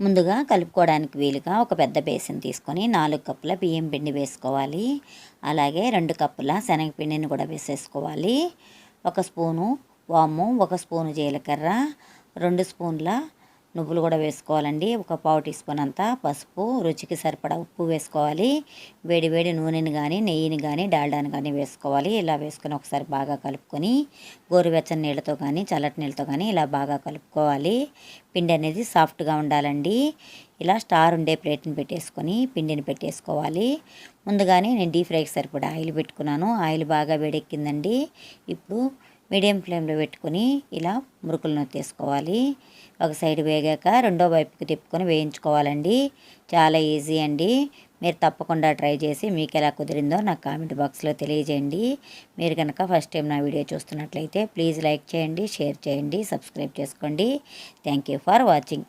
ముందుగా కలుపుకోవడానికి వీలుగా ఒక పెద్ద బేసిన్ తీసుకొని నాలుగు కప్పుల బియ్యం పిండి వేసుకోవాలి. అలాగే రెండు కప్పుల శనగపిండిని కూడా వేసేసుకోవాలి. ఒక స్పూను వాము ఒక స్పూను జీలకర్ర రెండు స్పూన్ల నువ్వులు కూడా వేసుకోవాలండి. ఒక పావు టీ స్పూన్ అంతా పసుపు రుచికి సరిపడా ఉప్పు వేసుకోవాలి. వేడి వేడి నూనెని కానీ నెయ్యిని కానీ డాల్డాని కానీ వేసుకోవాలి. ఇలా వేసుకొని ఒకసారి బాగా కలుపుకొని గోరువెచ్చని నీళ్ళతో కానీ చల్లటి నీళ్ళతో కానీ ఇలా బాగా కలుపుకోవాలి. పిండి అనేది సాఫ్ట్గా ఉండాలండి. ఇలా స్టార్ ఉండే ప్లేట్ని పెట్టేసుకొని పిండిని పెట్టేసుకోవాలి. ముందుగానే నేను డీప్ ఫ్రైకి సరిపడా ఆయిల్ పెట్టుకున్నాను. ఆయిల్ బాగా వేడెక్కిందండి. ఇప్పుడు మీడియం ఫ్లేమ్లో పెట్టుకొని ఇలా మురుకులను తీసుకోవాలి ఒక సైడ్ వేగాక రెండో వైపుకి తిప్పుకొని వేయించుకోవాలండి. చాలా ఈజీ అండి. మీరు తప్పకుండా ట్రై చేసి మీకు ఎలా కుదిరిందో నాకు కామెంట్ బాక్స్లో తెలియజేయండి. మీరు కనుక ఫస్ట్ టైం నా వీడియో చూస్తున్నట్లయితే ప్లీజ్ లైక్ చేయండి షేర్ చేయండి సబ్స్క్రైబ్ చేసుకోండి. Thank you for watching.